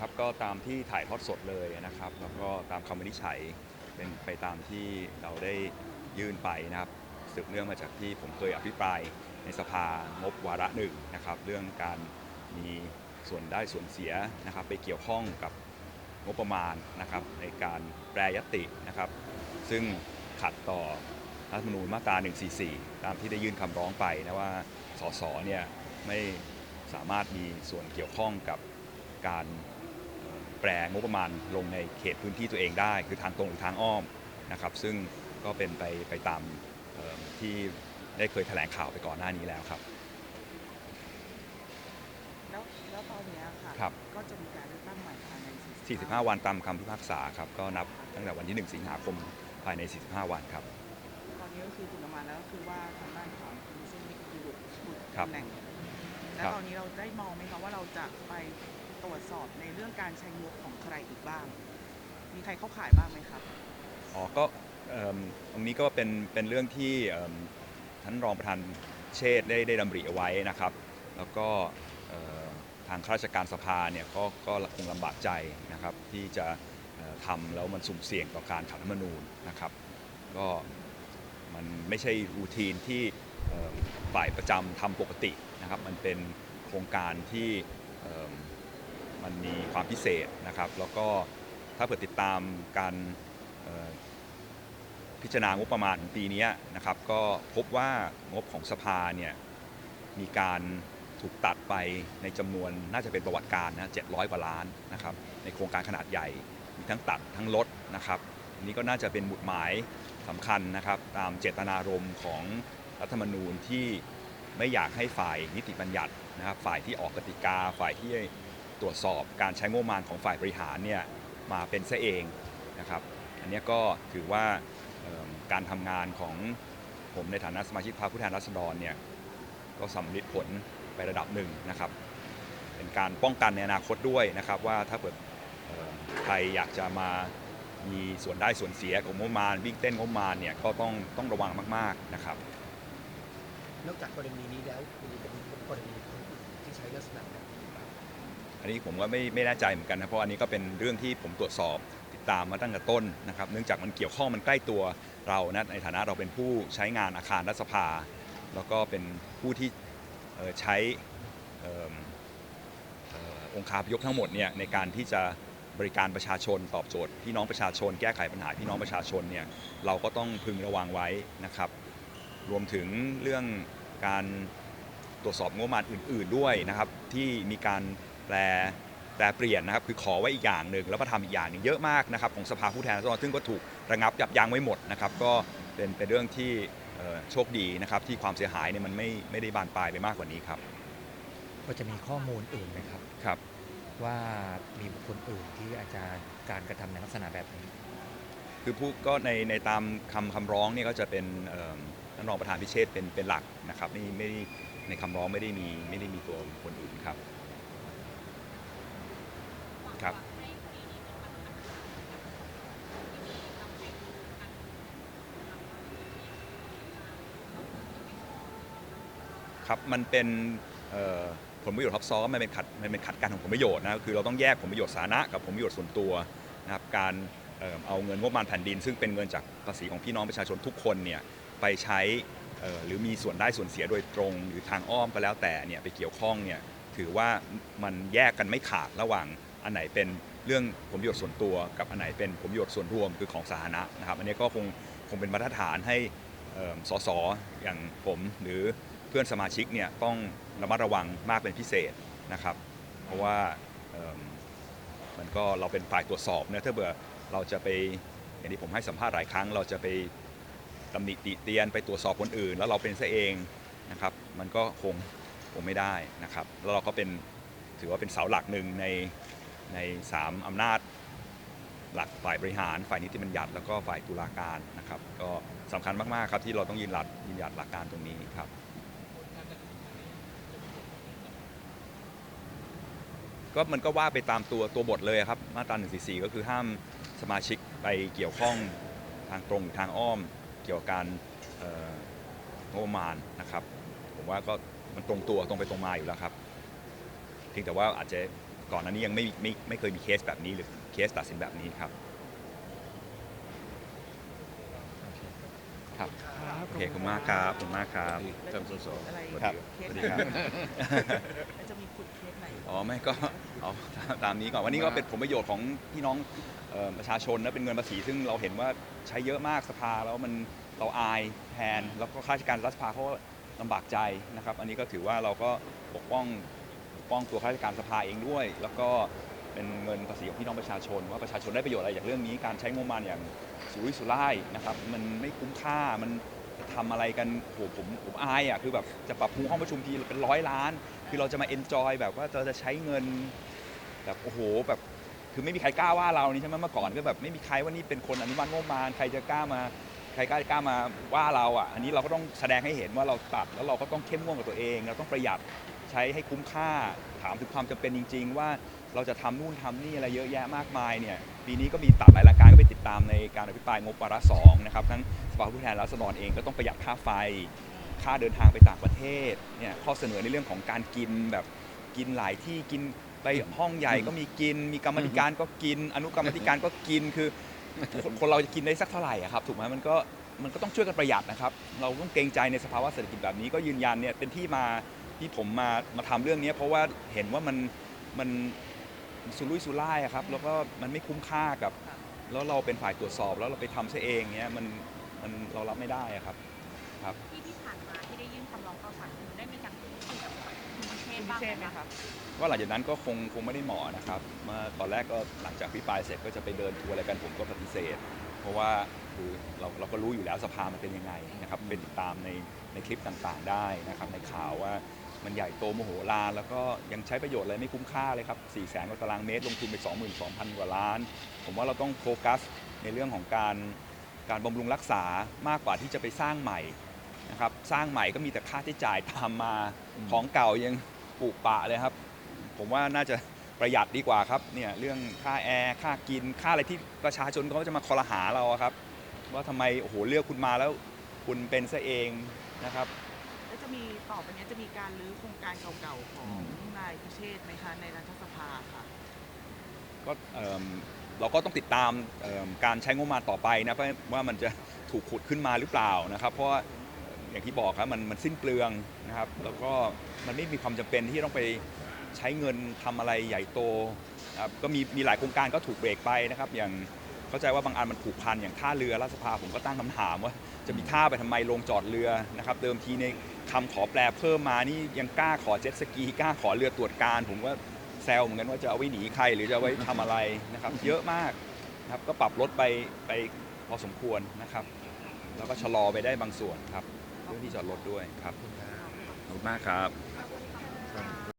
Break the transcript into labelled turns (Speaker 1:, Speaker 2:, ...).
Speaker 1: ครับก็ตามที่ถ่ายทอดสดเลยนะครับ แล้วก็ตามคำวินิจฉัยเป็นไปตามที่เราได้ยื่นไปนะครับสืบเนื่องมาจากที่ผมเคยอภิปรายในสภางบวาระหนึ่งนะครับ เรื่องการมีส่วนได้ส่วนเสียนะครับ ไปเกี่ยวข้องกับงบประมาณนะครับ ในการแปรยตินะครับ ซึ่งขัดต่อรัฐธรรมนูญมาตรา 144 ตามที่ได้ยื่นคำร้องไปนะว่าสสเนี่ยไม่สามารถมีส่วนเกี่ยวข้องกับการ ปรงบประมาณลงในเขตพื้นที่ตัวเองได้ คือทางตรงหรือทางอ้อมนะครับ ซึ่งก็เป็นไปไปตามเอ่อที่ได้เคยแถลงข่าวไปก่อนหน้านี้แล้วครับ
Speaker 2: แล้วแล้วตอนเนี้ยค่ะ
Speaker 1: ครับ
Speaker 2: ก็จะมีการเลือกตั้งใหม่ภายใน
Speaker 1: 45 วันตามคำพิพากษาครับ ก็นับตั้งแต่วันที่ 1 สิงหาคมภายใน 45 วันครับ
Speaker 2: ตอนนี้ก็คือถึงประมาณแล้วก็คือว่าทางด้านของคุณซึ่งนี่คือหลุดหลุด
Speaker 1: ครับ
Speaker 2: ตำแหน่ง
Speaker 1: ค
Speaker 2: แล้
Speaker 1: รั
Speaker 2: ว
Speaker 1: บ
Speaker 2: ตอนนี้เราได้มองไหมคะว่าเราจะไป ตรวจสอบในเรื่องการใช้งบของใครอีกบ้าง มีใครเข้าข่ายบ้างไหมครับ
Speaker 1: อ๋อก็เอิ่มตรงนี้ก็เป็นเป็นเรื่องที่เอิ่มท่านรองประธานเชษฐ์ได้ได้ดำริเอาไว้นะครับ แล้วก็เอ่อทางข้าราชการสภาเนี่ยก็ก็คงลำบากใจนะครับ ที่จะเอ่อทำแล้วมันสุ่มเสี่ยงต่อการขัดรัฐธรรมนูญนะครับ ก็มันไม่ใช่รูทีนที่เอิ่มฝ่ายประจำทำปกตินะครับ มันเป็นโครงการที่เอิ่ม มันมีความพิเศษนะครับ แล้วก็ถ้าเปิดติดตามการพิจารณางบประมาณของปีนี้นะครับ ก็พบว่างบของสภาเนี่ยมีการถูกตัดไปในจำนวนน่าจะเป็นประวัติการนะ700 กว่าล้านนะครับ ในโครงการขนาดใหญ่ มีทั้งตัดทั้งลดนะครับนนี้ก็น่าจะเป็นหมุดหมายสำคัญนะครับ ตามเจตนารมณ์ของรัฐธรรมนูญที่ไม่อยากให้ฝ่ายนิติบัญญัตินะครับ ฝ่ายที่ออกกติกาฝ่ายที่ ตรวจสอบการใช้งบประมาณของฝ่ายบริหารเนี่ยมาเป็นซะเองนะครับ อันนี้ก็ถือว่าการทำงานของผมในฐานะสมาชิกพรรคผู้แทนราษฎรเนี่ยก็สำลิดผลไประดับหนึ่งนะครับ เป็นการป้องกันในอนาคตด้วยนะครับ ว่าถ้าเกิดใครอยากจะมามีส่วนได้ส่วนเสียของงบประมาณวิ่งเต้นงบประมาณเนี่ยก็ต้องต้องระวังมาก ๆนะครับ
Speaker 3: นอกจากกรณีนี้แล้วมีกรณีที่ใช้ลักษณะแบบนี้บ้าง
Speaker 1: อันนี้ผมก็ไม่ไม่แน่ใจเหมือนกันนะเพราะอันนี้ก็เป็นเรื่องที่ผมตรวจสอบติดตามมาตั้งแต่ต้นนะครับเนื่องจากมันเกี่ยวข้องมันใกล้ตัวเรานะในฐานะเราเป็นผู้ใช้งานอาคารรัฐสภา แล้วก็เป็นผู้ที่ใช้เอิ่มเอ่อองค์คาพยพทั้งหมดเนี่ยในการที่จะบริการประชาชนตอบโจทย์พี่น้องประชาชน แก้ไขปัญหาพี่น้องประชาชนเนี่ยเราก็ต้องพึงระวังไว้นะครับ รวมถึงเรื่องการตรวจสอบงบประมาณอื่น ๆด้วยนะครับ ที่มีการ แปลแปลเปลี่ยนนะครับคือขอไว้อีกอย่างหนึ่งแล้วมาทำอีกอย่างหนึ่งเยอะมากนะครับของสภาผู้แทนราษฎรซึ่งก็ถูกระงับยับยั้งไว้หมดนะครับก็เป็นเป็นเรื่องที่เอ่อโชคดีนะครับที่ความเสียหายเนี่ยมันไม่ไม่ได้บานปลายไปมากกว่านี้ครับ
Speaker 4: ก็จะมีข้อมูลอื่นไหมครับ
Speaker 1: ครับ
Speaker 4: ว่ามีบุคคลอื่นที่อาจจะการกระทำในลักษณะแบบนี้
Speaker 1: คือผู้ก็ในในตามคำคำร้องเนี่ยก็จะเป็นเอิ่มท่านรองประธานพิเชษฐ์เป็นเป็นหลักนะครับไม่ไม่ได้ในคำร้องไม่ได้มีไม่ได้มีตัวบุคคลอื่นครับ ครับ ครับมันเป็นผลประโยชน์ทับซ้อนมันเป็นขัดมันเป็นขัดกันของผลประโยชน์นะคือเราต้องแยกผลประโยชน์สาธารณะกับผลประโยชน์ส่วนตัวนะครับการเอาเงินงบประมาณแผ่นดิน ซึ่งเป็นเงินจากภาษีของพี่น้องประชาชนทุกคนเนี่ยไปใช้หรือมีส่วนได้ส่วนเสียโดยตรง หรือทางอ้อมก็แล้วแต่เนี่ยไปเกี่ยวข้องเนี่ยถือว่ามันแยกกันไม่ขาดระหว่าง อันไหนเป็นเรื่องผลประโยชน์ส่วนตัว กับอันไหนเป็นผลประโยชน์ส่วนรวมคือของสาธารณะนะครับอันนี้ก็คงคงเป็นมาตรฐานให้เอิ่มสสอย่างผมหรือเพื่อนสมาชิกเนี่ยต้องระมัดระวังมากเป็นพิเศษนะครับ เพราะว่ามมันก็เราเป็นฝ่ายตรวจสอบเนี่ยถ้าเบื่อเราจะไปอย่างที่ผมให้สัมภาษณ์หลายครั้ง เราจะไปตำหนิติเตียนไปตรวจสอบคนอื่น แล้วเราเป็นซะเองนะครับ มันก็คงคงไม่ได้นะครับ แล้วเราก็เป็นถือว่าเป็นเสาหลักหนึ่งใน ในสามอำนาจหลักฝ่ายบริหาร ฝ่ายนิติบัญญัติ แล้วก็ฝ่ายตุลาการนะครับ ก็สำคัญมาก ๆ ครับที่เราต้องยืนหลักยืนหยัดหลักการตรงนี้ครับ ก็มันก็ว่าไปตามตัวตัวบทเลยครับ มาตรา144 ก็คือห้ามสมาชิกไปเกี่ยวข้องทางตรงหรือทางอ้อมเกี่ยวกับการเอ่องบประมาณนะครับ ผมว่าก็มันตรงตัวตรงไปตรงมาอยู่แล้วครับเพียงแต่ว่าอาจจะ ก่อนหน้านี้ยังไม่ไม่ไม่เคยมีเคสแบบนี้หรือเคสตัดสินแบบนี้ครับ ครับ โอเคขอบคุณมากครับขอบคุณมากครับ
Speaker 2: แล้วจะมีอะไร
Speaker 1: ครับ
Speaker 2: เคส
Speaker 1: สวัสดี
Speaker 2: ไหน
Speaker 1: ครับ
Speaker 2: แล้วจะมีขุดเคสไหน
Speaker 1: อ๋อไม่ก็เอาตามนี้ก่อนวันนี้ก็เป็นผลประโยชน์ของพี่น้องเอ่อประชาชนนะเป็นเงินภาษีซึ่งเราเห็นว่าใช้เยอะมากสภาแล้วมันเราอายแทนแล้วก็ข้าราชการรัฐสภาเขาก็ลำบากใจนะครับ อันนี้ก็ถือว่าเราก็ปกป้อง ป้องตัวข้าราชการสภาเองด้วย แล้วก็เป็นเงินภาษีของพี่น้องประชาชน ว่าประชาชนได้ประโยชน์อะไรจากเรื่องนี้การใช้งบประมาณอย่างสุรุ่ยสุร่ายนะครับมันไม่คุ้มค่ามันทำอะไรกันโหผมผมอายอะคือแบบจะปรับปรุงห้องประชุมทีเป็นร้อยล้าน คือเราจะมาเอนจอยแบบว่าเราจะใช้เงินแบบโอ้โหแบบคือไม่มีใครกล้าว่าเรานี่ใช่ไหมเมื่อก่อนก็แบบไม่มีใครว่านี่เป็นคนอนุมัติงบประมาณใครจะกล้ามาใครกล้ากล้ามาว่าเราอะ อันนี้เราก็ต้องแสดงให้เห็นว่าเราตัดแล้วเราก็ต้องเข้มงวดกับตัวเอง เราต้องประหยัด ใช้ให้คุ้มค่า ถามถึงความจำเป็นจริง ๆ ว่าเราจะทำนู่นทำนี่อะไรเยอะแยะมากมายเนี่ยปีนี้ก็มีตัดหลายรายการก็ไปติดตามในการอภิปรายงบวาระสองนะครับทั้งสภาผู้แทนราษฎรเองก็ต้องประหยัดค่าไฟ ค่าเดินทางไปต่างประเทศเนี่ยข้อเสนอในเรื่องของการกินแบบกินหลายที่กินไปห้องใหญ่ก็มีกิน มีกรรมธิการก็กิน อนุกรรมธิการก็กินคือคนคนเราจะกินได้สักเท่าไหร่อะครับถูกไหมมันก็มันก็ต้องช่วยกันประหยัดนะครับ เราต้องเกรงใจในสภาวะเศรษฐกิจแบบนี้ก็ยืนยันเนี่ยเป็นที่มา ที่ผมมามาทำเรื่องนี้เพราะว่าเห็นว่ามันมันสุรุ่ยสุร่ายอะครับแล้วก็มันไม่คุ้มค่ากับ แล้วเราเป็นฝ่ายตรวจสอบแล้วเราไปทำซะเองเนี้ยมันมันเรารับไม่ได้อะครับ
Speaker 5: ที่ที่ผ่านมาที่ได้ยื่นคำร้องต่อศาลได้มีการพูดคุยกับคุณพิเช
Speaker 2: คุ
Speaker 5: ษ
Speaker 2: ณ
Speaker 5: บ้า
Speaker 2: พิ
Speaker 5: ง
Speaker 2: เชษ
Speaker 5: ไห
Speaker 2: ไห
Speaker 5: ม
Speaker 2: ม
Speaker 5: คะ
Speaker 2: ครับ
Speaker 1: ก็หลังจากนั้นก็คงคงไม่ได้เหมาะนะครับเมื่อตอนแรกก็หลังจากพิปรายเสร็จก็จะไปเดินทัวร์อะไรกันผมก็ปฏิเสธ เพราะว่าคือเราเราก็รู้อยู่แล้วสภามันเป็นยังไงนะครับเป็นติดตามในในคลิปต่างๆได้นะครับในข่าวว่า มันใหญ่โตมโหฬารแล้วก็ยังใช้ประโยชน์อะไรไม่คุ้มค่าเลยครับ 4 แสนกว่าตารางเมตร ลงทุนไป 22,000 กว่าล้าน ผมว่าเราต้องโฟกัสในเรื่องของการการบำรุงรักษามากกว่าที่จะไปสร้างใหม่นะครับ สร้างใหม่ก็มีแต่ค่าใช้จ่ายตามมา ของเก่ายังปลูกปะเลยครับ ผมว่าน่าจะประหยัดดีกว่าครับ เนี่ยเรื่องค่าแอร์ ค่ากิน ค่าอะไรที่ประชาชนเขาจะมาคอรหาเราครับ ว่าทำไมโอ้โหเลือกคุณมาแล้วคุณเป็นซะเองนะครับ
Speaker 2: ต่อไปนี้จะมีการรื้อโครงการเก่าๆของนายพิเชษไหมคะในรัฐสภาค่ะ
Speaker 1: ก็เอิ่มเราก็ต้องติดตามเอิ่มการใช้งบประมาณต่อไปนะเพราะว่ามันจะถูกขุดขึ้นมาหรือเปล่านะครับ เพราะว่าอย่างที่บอกครับมันมันสิ้นเปลืองนะครับ แล้วก็มันไม่มีความจำเป็นที่ต้องไปใช้เงินทำอะไรใหญ่โตนะครับก็มีมีหลายโครงการก็ถูกเบรกไปนะครับ อย่าง เข้าใจว่าบางอันมันผูกพันอย่างท่าเรือราชสภาผมก็ตั้งคำถามว่าจะมีท่าไปทำไมลงจอดเรือนะครับเดิมทีในคำขอแปลเพิ่มมานี่ยังกล้าขอเจ็ตสกีกล้าขอเรือตรวจการ ผมว่าแซวเหมือนกันว่าจะเอาไว้หนีใครหรือจะเอาไว้ทำอะไรนะครับ เยอะมากนะครับก็ปรับลดไปไปพอสมควรนะครับ แล้วก็ชะลอไปได้บางส่วนครับเรื่องที่จอดรถด้วยครับขอบคุณมากครับ